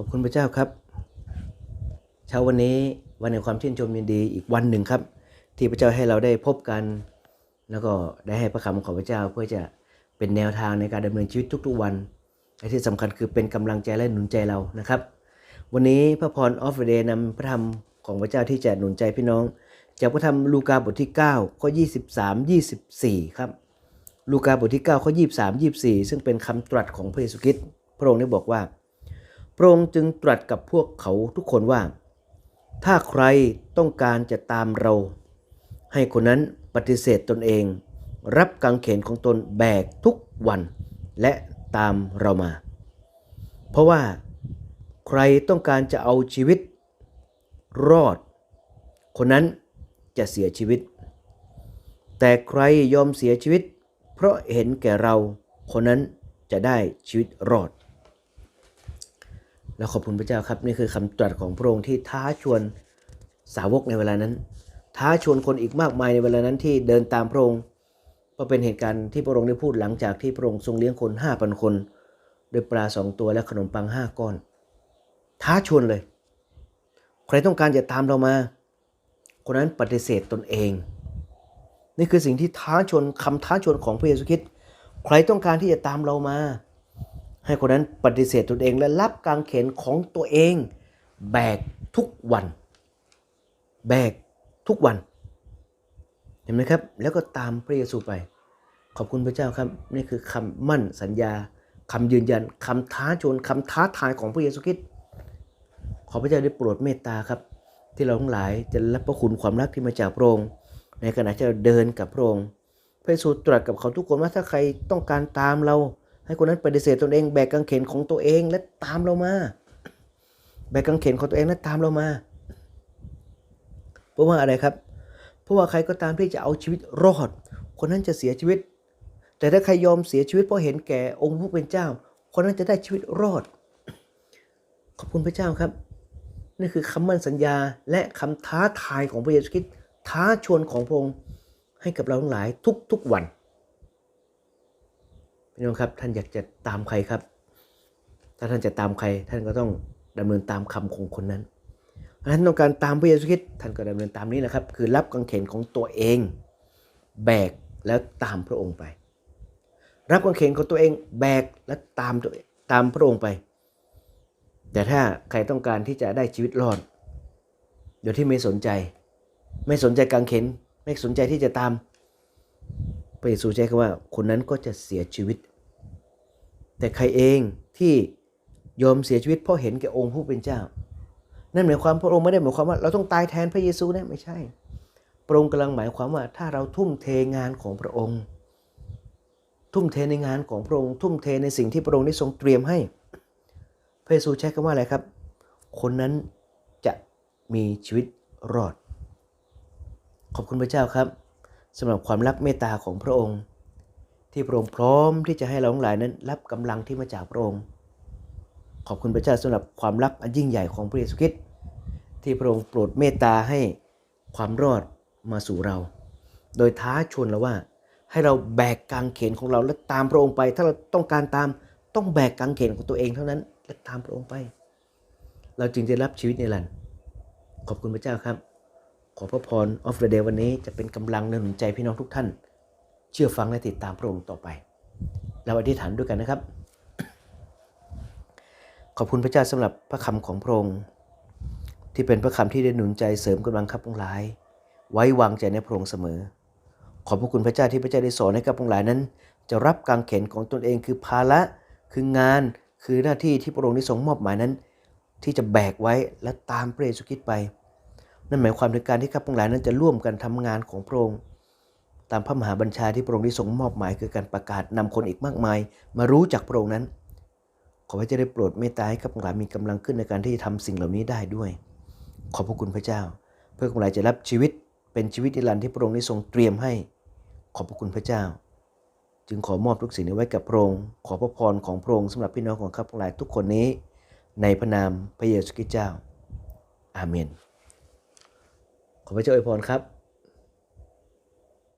อบคุณพระเจ้าครับ เช้าวันนี้วันแห่งความชื่นชมยินดีอีกวันหนึ่งครับ ที่พระเจ้าให้เราได้พบกัน แล้วก็ได้ให้พระคำของพระเจ้าเพื่อจะเป็นแนวทางในการดำเนินชีวิตทุกๆวันและที่สำคัญคือเป็นกำลังใจและหนุนใจเรานะครับ วันนี้พระพรออฟเดย์นำพระธรรมของพระเจ้าที่จะหนุนใจพี่น้องจากพระธรรมลูกาบทที่ 9 ข้อ 23 24 ครับ ลูกาบทที่ 9 ข้อ 23 24 ซึ่งเป็นคำตรัสของพระเยซูคริสต์พระองค์ได้บอกว่า ระองค์จึงตรัสกับพวกเขาทุกคนว่า ถ้าใครต้องการจะตามเรา ให้คนนั้นปฏิเสธตนเอง รับกางเขนของตนแบกทุกวัน และตามเรามา เพราะว่าใครต้องการจะเอาชีวิต รอด คนนั้นจะเสียชีวิต แต่ใครยอมเสียชีวิต เพราะเห็นแก่เรา คนนั้นจะได้ชีวิตรอด แล้วขอบคุณพระเจ้าครับนี่คือคำตรัสของพระองค์ที่ท้าชวนสาวกในเวลานั้น ท้าชวนคนอีกมากมายในเวลานั้นที่เดินตามพระองค์ก็เป็นเหตุการณ์ที่พระองค์ได้พูดหลังจากที่พระองค์ทรงเลี้ยงคนห้าพันคนด้วยปลาสองตัวและขนมปังห้าก้อน ท้าชวนเลย ใครต้องการจะตามเรามา คนนั้นปฏิเสธตนเอง นี่คือสิ่งที่ท้าชวนคำท้าชวนของพระเยซูคริสต์ใครต้องการที่จะตามเรามา ให้คนนั้นปฏิเสธตนเองและรับกางเขนของตัวเอง แบกทุกวัน แบกทุกวัน เห็นไหมครับ แล้วก็ตามพระเยซูไป ขอบคุณพระเจ้าครับ นี่คือคำมั่นสัญญาคำยืนยันคำท้าชนคำท้าทายของพระเยซูคริสต์ขอพระเจ้าได้โปรดเมตตาครับ ที่เราทั้งหลายจะรับพระคุณความรักที่มาจากพระองค์ในขณะที่เราเดินกับพระองค์พระเยซูตรัสกับเขาทุกคนว่าถ้าใครต้องการตามเรา ให้คนนั้นปฏิเสธตนเองแบกกางเขนของตัวเองและตามเรามา แบกกางเขนของตัวเองและตามเรามา เพราะว่าอะไรครับ เพราะว่าใครก็ตามที่จะเอาชีวิตรอด คนนั้นจะเสียชีวิต แต่ถ้าใครยอมเสียชีวิตเพราะเห็นแก่องค์ผู้เป็นเจ้า คนนั้นจะได้ชีวิตรอด ขอบคุณพระเจ้าครับนี่คือคำมั่นสัญญาและคำท้าทายของพระเยซูคริสต์ท้าชวนของพระองค์ให้กับเราทั้งหลายทุกๆวัน พี่น้องครับท่านอยากจะตามใครครับ ถ้าท่านจะตามใคร ท่านก็ต้องดำเนินตามคำของคนนั้นถ้าท่านต้องการตามพระเยซูคริสต์ท่านก็ดำเนินตามนี้นะครับ คือรับกางเขนของตัวเอง แบกแล้วตามพระองค์ไป รับกางเขนของตัวเองแบกและตามตัวตามพระองค์ไป แต่ถ้าใครต้องการที่จะได้ชีวิตรอดโดยที่ไม่สนใจ ไม่สนใจกางเขนไม่สนใจที่จะตามพระเยซูใช้คำว่าคนนั้นก็จะเสียชีวิต แต่ใครเองที่ยอมเสียชีวิตเพราะเห็นแก่องค์ผู้เป็นเจ้า นั่นหมายความพระองค์ไม่ได้หมายความว่า เราต้องตายแทนพระเยซูนะไม่ใช่ พระองค์กำลังหมายความว่าถ้าเราทุ่มเทงานของพระองค์ ทุ่มเทในงานของพระองค์ทุ่มเทในสิ่งที่พระองค์ได้ทรงเตรียมให้ พระเยซูใช้คำว่าอะไรครับ คนนั้นจะมีชีวิตรอด ขอบคุณพระเจ้าครับสำหรับความรักเมตตาของพระองค์ ที่พระองค์พร้อมที่จะให้เราทั้งหลายนั้นรับกำลังที่มาจากพระองค์ ขอบคุณพระเจ้าสำหรับความรักอันยิ่งใหญ่ของพระเยซูคริสต์ที่พระองค์โปรดเมตตาให้ความรอดมาสู่เรา โดยท้าชวนเราว่า ให้เราแบกกางเขนของเราและตามพระองค์ไป ถ้าเราต้องการตามต้องแบกกางเขนของตัวเองเท่านั้น และตามพระองค์ไป เราจึงจะรับชีวิตในลันขอบคุณพระเจ้าครับ ขอพระพรออฟเดเดย์วันนี้จะเป็นกำลังหนุนใจพี่น้องทุกท่าน เชื่อฟังและติดตามพระองค์ต่อไป เราอธิษฐานด้วยกันนะครับ ขอบคุณพระเจ้าสำหรับพระคำของพระองค์ที่เป็นพระคำที่ได้หนุนใจเสริมกำลังขับทั้งหลาย ไว้วางใจในพระองค์เสมอ ขอบพระคุณพระเจ้าที่พระเจ้าได้สอนให้กับทั้งหลายนั้น จะรับการเข็นของตนเองคือภาระคืองานคือหน้าที่ที่พระองค์ได้ทรงมอบหมายนั้น ที่จะแบกไว้และตามพระเยซูคริสต์ไป นั่นหมายความถึงการที่ข้าพงหลายนั้นจะร่วมกันทำงานของพระองค์ ตามพระมหาบัญชาที่พระองค์ได้ทรงมอบหมายคือการประกาศนำคนอีกมากมาย มารู้จักพระองค์นั้น ขอพระเจ้าได้โปรดเมตตาให้ข้าพงหลายมีกำลังขึ้นในการที่จะทำสิ่งเหล่านี้ได้ด้วย ขอบพระคุณพระเจ้า เพื่อข้าพงหลาจะรับชีวิตเป็นชีวิตนิรันดร์ที่พระองค์ได้ทรงเตรียมให้ ขอบพระคุณพระเจ้า จึงขอมอบทุกสิ่งนี้ไว้กับพระองค์ ขอพระพรของพระองค์สำหรับพี่น้องของข้าพงหลาทุกคนนี้ ในพระนามพระเยซูคริสต์เจ้า อาเมน ขอพระเจ้าอวยพรครับ